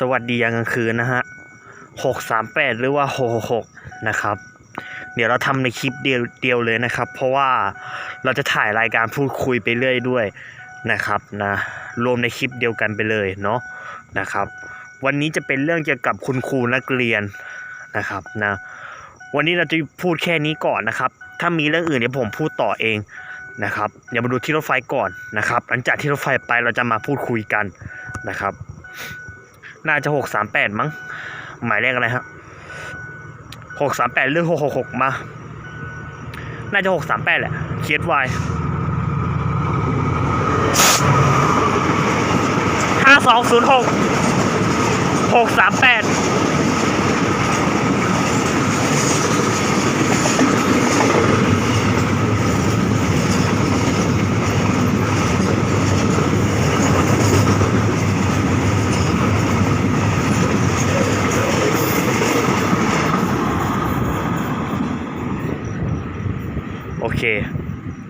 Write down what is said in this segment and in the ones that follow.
สวัสดียามกลางคืนนะฮะหกสามแปดหรือว่าหกหกนะครับ เดี๋ยวเราทำในคลิปเดียวเดียวเลยนะครับ เพราะว่าเราจะถ่ายรายการพูดคุยไปเรื่อยด้วยนะครับนะรวมในคลิปเดียวกันไปเลยเนาะนะครับ วันนี้จะเป็นเรื่องเกี่ยวกับคุณครูนักเรียนนะครับนะวันนี้เราจะพูดแค่นี้ก่อนนะครับ ถ้ามีเรื่องอื่นเดี๋ยวผมพูดต่อเองนะครับอย่ามาดูที่รถไฟก่อนนะครับ หลังจากที่รถไฟไปเราจะมาพูดคุยกันนะครับ น่าจะหกสามแปดมั้ง หมายเลขอะไรฮะหกสามแปดหรือหกหกหกมา น่าจะหกสามแปดแหละเคียดไวห้าสองศูนย์หกหกสามแปดโอเค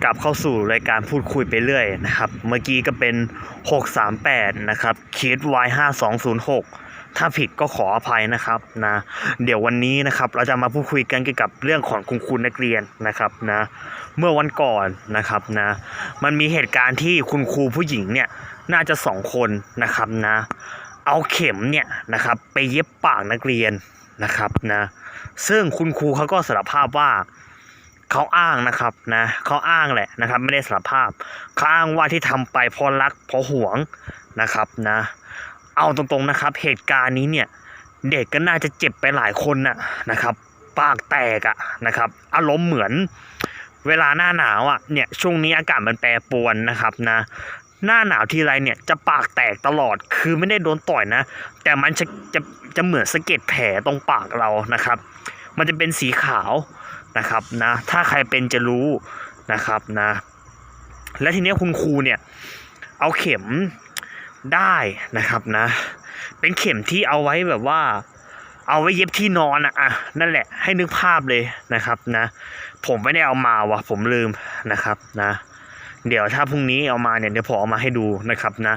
ก ลับเข้าสู่รายการพูดคุยไปเรื่อยนะครับ เมื่อกี้ก็เป็น 638 นะครับคิด y 5206 ถ้าผิดก็ขออภัยนะครับนะเดี๋ยววันนี้นะครับเราจะมาพูดคุยกันเกี่ยวกับเรื่องของคุณครูนักเรียนนะครับนะเมื่อวันก่อนนะครับนะมันมีเหตุการณ์ที่คุณครูผู้หญิงเนี่ยน่าจะสองคนนะครับนะเอาเข็มเนี่ยนะครับไปเย็บปากนักเรียนนะครับนะซึ่งคุณครูเขาก็สารภาพว่า เขาอ้างนะครับนะเขาอ้างแหละนะครับ ไม่ได้สารภาพเขาอ้างว่าที่ทำไปเพราะรักเพราะหวงนะครับนะ เอาตรงๆนะครับ เหตุการณ์นี้เนี่ยเด็กก็น่าจะเจ็บไปหลายคนน่ะนะครับ ปากแตกอะนะครับ อารมณ์เหมือนเวลาหน้าหนาวอะเนี่ยช่วงนี้อากาศมันแปรปรวนนะครับนะหน้าหนาวทีไรเนี่ยจะปากแตกตลอดคือไม่ได้โดนต่อยนะ แต่มันจะจะจะเหมือนสะเก็ดแผลตรงปากเรานะครับ มันจะเป็นสีขาว นะครับนะถ้าใครเป็นจะรู้นะครับนะและทีเนี้ยคุณครูเนี่ยเอาเข็มได้นะครับนะ เป็นเข็มที่เอาไว้แบบว่า เอาไว้เย็บที่นอนอะอะนั่นแหละให้นึกภาพเลยนะครับนะ ผมไม่ได้เอามาวะผมลืมนะครับนะ เดี๋ยวถ้าพรุ่งนี้เอามาเนี่ยเดี๋ยวผมเอามาให้ดูนะครับนะ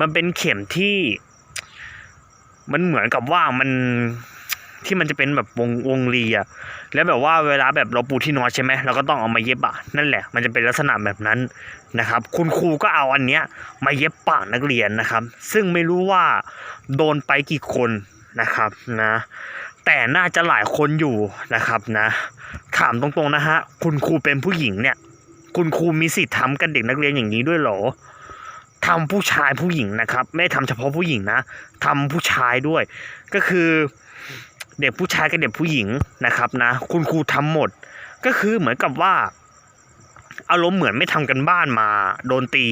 มันเป็นเข็มที่ มันเหมือนกับว่ามัน ที่มันจะเป็นแบบวงวงรีอะแล้วแบบว่าเวลาแบบเราปูที่นอนใช่ไหมเราก็ต้องเอามาเย็บอะนั่นแหละ มันจะเป็นลักษณะแบบนั้นนะครับ คุณครูก็เอาอันเนี้ยมาเย็บปากนักเรียนนะครับ ซึ่งไม่รู้ว่าโดนไปกี่คนนะครับนะ แต่น่าจะหลายคนอยู่นะครับนะถามตรงๆนะฮะคุณครูเป็นผู้หญิงเนี่ย คุณครูมีสิทธิ์ทำกับเด็กนักเรียนอย่างนี้ด้วยเหรอทำผู้ชายผู้หญิงนะครับ ไม่ทำเฉพาะผู้หญิงนะทำผู้ชายด้วย ก็คือ เด็กผู้ชายกับเด็กผู้หญิงนะครับนะ คุณครูทำหมด ก็คือเหมือนกับว่า อารมณ์เหมือนไม่ทำกันบ้านมา โดนตี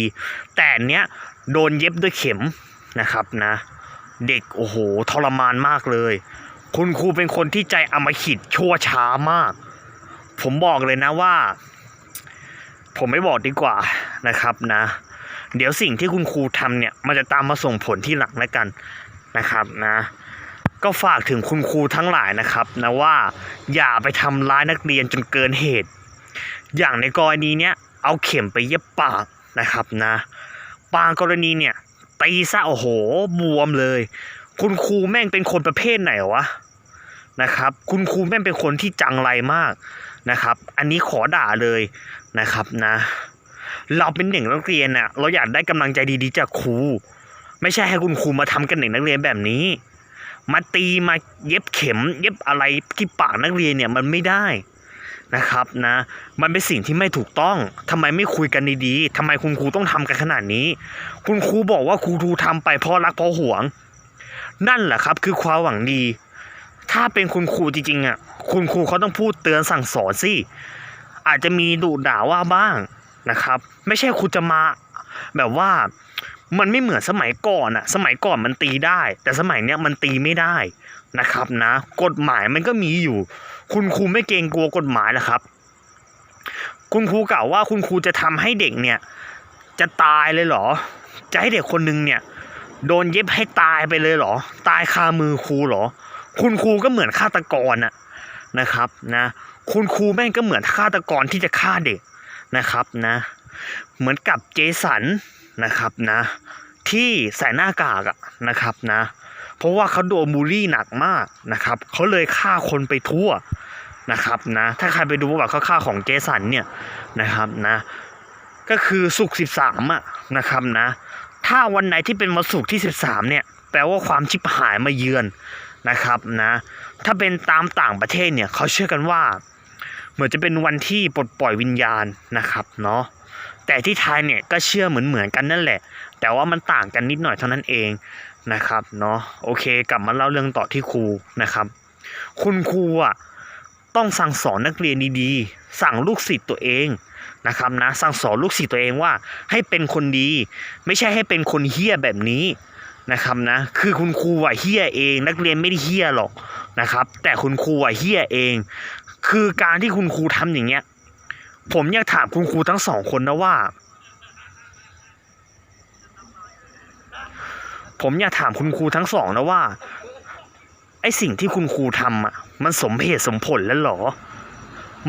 แต่เนี้ยโดนเย็บด้วยเข็มนะครับนะ เด็กโอ้โหทรมานมากเลย คุณครูเป็นคนที่ใจอมหิตชั่วช้ามาก ผมบอกเลยนะว่า ผมไม่บอกดีกว่านะครับนะ เดี๋ยวสิ่งที่คุณครูทำเนี่ย มันจะตามมาส่งผลที่หลังแล้วกันนะครับนะ ก็ฝากถึงคุณครูทั้งหลายนะครับนะว่าอย่าไปทำร้ายนักเรียนจนเกินเหตุ อย่างในกรณีเนี้ยเอาเข็มไปเย็บปากนะครับนะบางกรณีเนี่ยตีซะโอ้โหบวมเลย คุณครูแม่งเป็นคนประเภทไหนวะนะครับ คุณครูแม่งเป็นคนที่จังไรมากนะครับ อันนี้ขอด่าเลยนะครับนะ เราเป็นเด็กนักเรียนน่ะเราอยากได้กำลังใจดีๆจากครู ไม่ใช่ให้คุณครูมาทำกับเด็กนักเรียนแบบนี้ มาตีมาเย็บเข็ม เย็บอะไรที่ปากนักเรียนเนี่ยมันไม่ได้นะครับนะมันเป็นสิ่งที่ไม่ถูกต้องทำไมไม่คุยกันดีๆทำไมคุณครูต้องทำกันขนาดนี้ คุณครูบอกว่าครูทูทำไปเพราะรักเพราะหวง นั่นแหละครับคือความหวังดี ถ้าเป็นคุณครูจริงๆอะคุณครูเขาต้องพูดเตือนสั่งสอนสิอาจจะมีดุด่าว่าบ้างนะครับ ไม่ใช่ครูจะมาแบบว่า มันไม่เหมือนสมัยก่อนอะสมัยก่อนมันตีได้ แต่สมัยเนี้ยมันตีไม่ได้นะครับนะ กฎหมายมันก็มีอยู่ คุณครูไม่เกรงกลัวกฎหมายนะครับ คุณครูกล่าวว่าคุณครูจะทำให้เด็กเนี่ย จะตายเลยเหรอ จะให้เด็กคนหนึงเนี่ยโดนเย็บให้ตายไปเลยเหรอ ตายคามือครูเหรอ คุณครูก็เหมือนฆาตกรน่ะนะครับนะ คุณครูแม่งก็เหมือนฆาตกรที่จะฆ่าเด็กนะครับนะ เหมือนกับเจสัน นะครับนะ ที่ใส่หน้ากากอะนะครับนะ เพราะว่าเขาโดนบูลลี่หนักมากนะครับเขาเลยฆ่าคนไปทั่วนะครับนะถ้าใครไปดูประวัติฆ่าของเจสันเนี่ยนะครับนะก็คือสุกสิบสามอะนะครับนะ ถ้าวันไหนที่เป็นวันศุกที่13เนี่ยแปลว่าความชิบหายมาเยือนนะครับนะถ้าเป็นตามต่างประเทศเนี่ยเขาเชื่อกันว่า เหมือนจะเป็นวันที่ปลดปล่อยวิญญาณนะครับเนาะ แต่ที่ไทยเนี่ยก็เชื่อเหมือนเหมือนๆกันนั่นแหละ แต่ว่ามันต่างกันนิดหน่อยเท่านั้นเองนะครับเนาะโอเค กลับมาเล่าเรื่องต่อที่ครูนะครับ คุณครูอะต้องสั่งสอนนักเรียนดีๆ สั่งลูกศิษย์ตัวเองนะครับนะสั่งสอนลูกศิษย์ตัวเองว่าให้เป็นคนดี ไม่ใช่ให้เป็นคนเฮี้ยแบบนี้นะครับนะคือคุณครูอะเฮี้ยเอง นักเรียนไม่ได้เฮี้ยหรอกนะครับ แต่คุณครูอะเฮี้ยเอง คือการที่คุณครูทำอย่างเงี้ย ผมอยากถามคุณครูทั้งสองคนนะว่า ผมอยากถามคุณครูทั้งสองนะว่า ไอสิ่งที่คุณครูทำอะ มันสมเหตุสมผลแล้วหรอ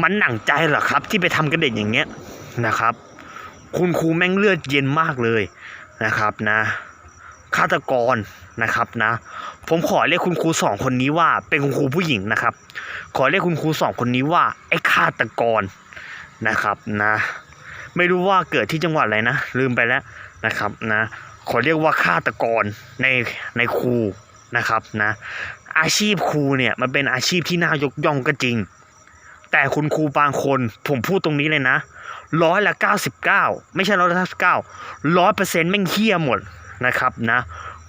มันหนังใจเหรอครับ ที่ไปทำกับเด็กอย่างเงี้ยนะครับ คุณครูแม่งเลือดเย็นมากเลยนะครับนะฆาตกรนะครับนะ ผมขอเรียกคุณครูสองคนนี้ว่า เป็นคุณครูผู้หญิงนะครับ ขอเรียกคุณครูสองคนนี้ว่าไอ้ฆาตกร นะครับนะไม่รู้ว่าเกิดที่จังหวัดอะไรนะ ลืมไปแล้วนะครับนะขอเรียกว่าฆาตกรในในครูนะครับนะอาชีพครูเนี่ยมันเป็นอาชีพที่น่ายกย่องก็จริง แต่คุณครูบางคนผมพูดตรงนี้เลยนะร้อยละเก้าสิบเก้าไม่ใช่ร้อยละเก้าสิบเก้าร้อยเปอร์เซ็นต์แม่งเฮี้ยหมดนะครับนะ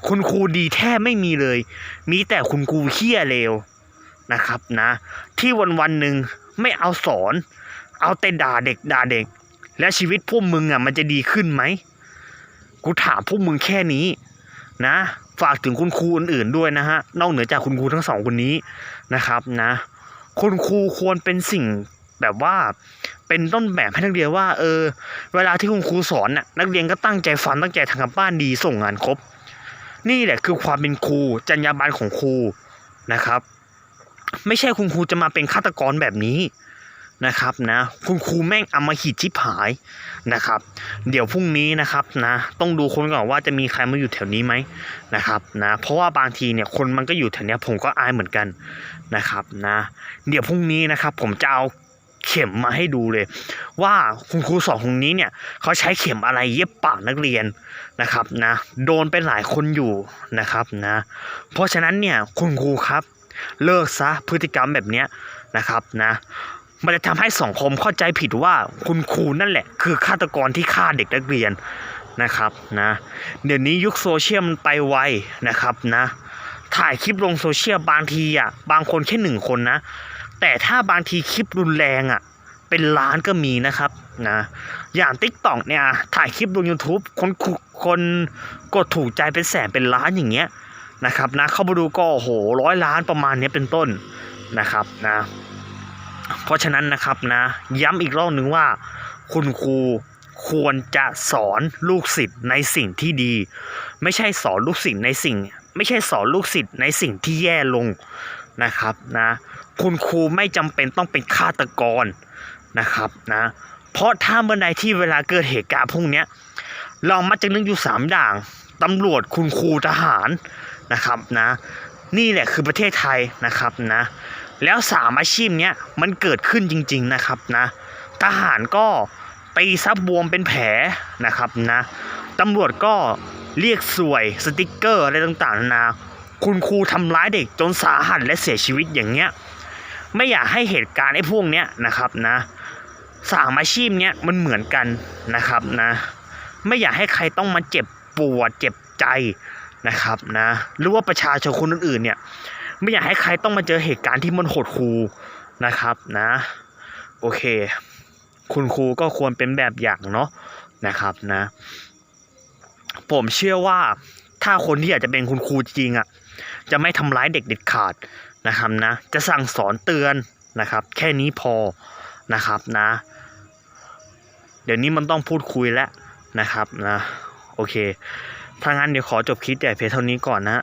คุณครูดีแทบไม่มีเลย มีแต่คุณครูเฮี้ยเลวนะครับนะ ที่วันวันหนึ่งไม่เอาสอน เอาแต่ด่าเด็กด่าเด็ก แล้วชีวิตพวกมึงอะมันจะดีขึ้นไหมกูถามพวกมึงแค่นี้นะ ฝากถึงคุณครูอื่นๆด้วยนะฮะนอกเหนือจากคุณครูทั้งสองคนนี้นะครับนะ คุณครูควรเป็นสิ่งแบบว่าเป็นต้นแบบให้นักเรียนว่า เออ เวลาที่คุณครูสอนน่ะนักเรียนก็ตั้งใจฟังตั้งใจทำกันบ้านดีส่งงานครบ นี่แหละคือความเป็นครูจรรยาบรรณของครูนะครับ ไม่ใช่คุณครูจะมาเป็นฆาตกรแบบนี้ นะครับนะคุณครูแม่งอำมหิตชิบหายนะครับ เดี๋ยวพรุ่งนี้นะครับนะต้องดูคนก่อนว่าจะมีใครมาอยู่แถวนี้ไหมนะครับนะเพราะว่าบางทีเนี่ยคนมันก็อยู่แถวนี้ผมก็อายเหมือนกันนะครับนะเดี๋ยวพรุ่งนี้นะครับผมจะเอาเข็มมาให้ดูเลย ว่าคุณครูสองคนนี้เนี่ยเขาใช้เข็มอะไรเย็บปากนักเรียนนะครับนะโดนไปหลายคนอยู่นะครับนะเพราะฉะนั้นเนี่ยคุณครูครับเลิกซะพฤติกรรมแบบเนี้ยนะครับนะ มันจะทำให้สังคมเข้าใจผิดว่าคุณครูนั่นแหละ คือฆาตกรที่ฆ่าเด็กนักเรียนนะครับนะเดี๋ยวนี้ยุคโซเชียลมันไปไวนะครับนะถ่ายคลิปลงโซเชียลบางทีอะบางคนแค่หนึ่งคนนะ แต่ถ้าบางทีคลิปรุนแรงอะเป็นล้านก็มีนะครับนะอย่างติ๊กต็อกเนี่ยถ่ายคลิปลง YouTube คนคุคนกดถูกใจเป็นแสนเป็นล้านอย่างเงี้ยนะครับนะเข้ามาดูก็โอ้โหร้อยล้านประมาณเนี้ยเป็นต้นนะครับนะ เพราะฉะนั้นนะครับนะ ย้ำอีกรอบหนึ่งว่า คุณครูควรจะสอนลูกศิษย์ในสิ่งที่ดี ไม่ใช่สอนลูกศิษย์ในสิ่ง ไม่ใช่สอนลูกศิษย์ในสิ่งที่แย่ลงนะครับนะคุณครูไม่จำเป็นต้องเป็นฆาตกรนะครับนะเพราะถ้าเมื่อใดที่เวลาเกิดเหตุการณ์พวกนี้เรามักจะนึกอยู่สามอย่างตำรวจคุณครูทหารนะครับนะนี่แหละคือประเทศไทยนะครับนะ แล้วสามอาชีพเนี้ยมันเกิดขึ้นจริง ๆนะครับนะ ทหารก็ตีซับบวมเป็นแผลนะครับนะตำรวจก็เรียกสวยสติกเกอร์อะไรต่างๆนานาคุณครูทำร้ายเด็กจนสาหัสและเสียชีวิตอย่างเงี้ยไม่อยากให้เหตุการณ์ไอ้พวกเนี้ยนะครับนะสามอาชีพเนี้ยมันเหมือนกันนะครับนะ ไม่อยากให้ใครต้องมาเจ็บปวดเจ็บใจนะครับนะหรือว่าประชาชนคนอื่นๆเนี่ย ไม่อยากให้ใครต้องมาเจอเหตุการณ์ที่มันโหดหู่นะครับนะ โอเค คุณครูก็ควรเป็นแบบอย่างเนาะนะครับนะ ผมเชื่อว่าถ้าคนที่อยากจะเป็นคุณครูจริงๆอะจะไม่ทำร้ายเด็กเด็ดขาดนะครับนะ จะสั่งสอนเตือนนะครับ แค่นี้พอนะครับนะ เดี๋ยวนี้มันต้องพูดคุยแล้วนะครับนะ โอเคถ้างั้นเดี๋ยวขอจบคลิปแต่เพียงเท่านี้ก่อนนะ